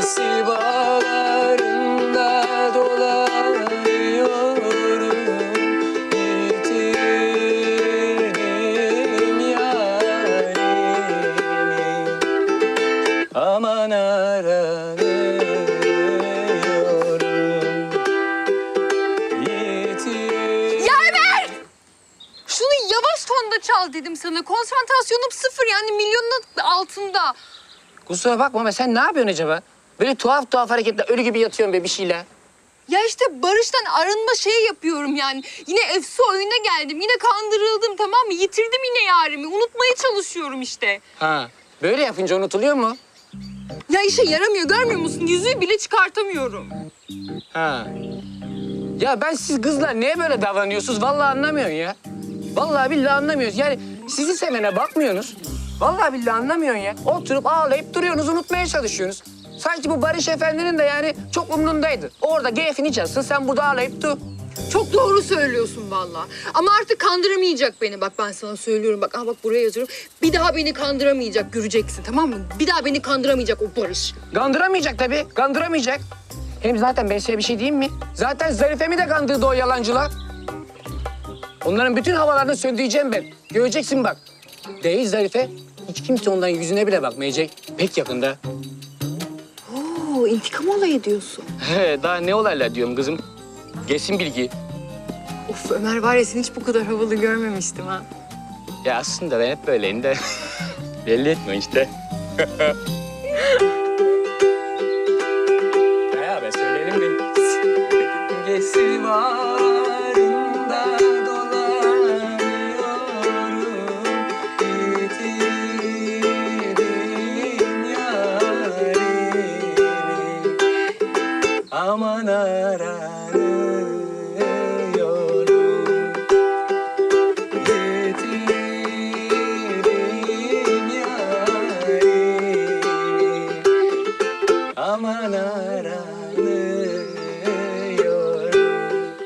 Sensi bağlarında dolanıyorum Yitirdim yarimi Aman aranıyorum Yitirdim Yerber! Şunu yavaş tonda çal dedim sana. Konsantrasyonum sıfır yani milyonun altında. Kusura bakma ama sen ne yapıyorsun acaba? Böyle tuhaf tuhaf hareketler, ölü gibi yatıyorsun be bir şeyler. Ya işte Barış'tan arınma şey yapıyorum yani. Yine efsu oyuna geldim. Yine kandırıldım tamam mı? Yitirdim yine yarimi. Unutmaya çalışıyorum işte. Ha. Böyle yapınca unutuluyor mu? Ya işe yaramıyor görmüyor musun? Yüzüğü bile çıkartamıyorum. Ha. Ya ben siz kızlar niye böyle davranıyorsunuz? Vallahi anlamıyorum ya. Vallahi billahi anlamıyoruz. Yani sizi sevene bakmıyorsunuz. Vallahi billahi anlamıyorsun ya. Oturup ağlayıp duruyorsunuz, unutmaya çalışıyorsunuz. Sanki bu Barış Efendi'nin de yani çok umrundaydı. Orada keyfini çalsın, sen burada ağlayıp dur. Çok doğru söylüyorsun vallahi. Ama artık kandıramayacak beni. Bak ben sana söylüyorum. Bak, aha bak buraya yazıyorum. Bir daha beni kandıramayacak. Göreceksin tamam mı? Bir daha beni kandıramayacak o Barış. Kandıramayacak tabii, kandıramayacak. Hem zaten ben size bir şey diyeyim mi? Zaten Zarife'mi de kandırdı o yalancılar. Onların bütün havalarını söndüreceğim ben. Göreceksin bak. Değil Zarife, hiç kimse ondan yüzüne bile bakmayacak. Pek yakında. İntikam olayı diyorsun. He, daha ne olaylar diyorum kızım. Gelsin bilgi. Of Ömer var ya seni hiç bu kadar havalı görmemiştim ha. Ya aslında ben hep böyleyim de belli etme işte. Beraber söyleyelim mi? Gesi varında Aman aranıyorum Yitirdim yarimi Aman aranıyorum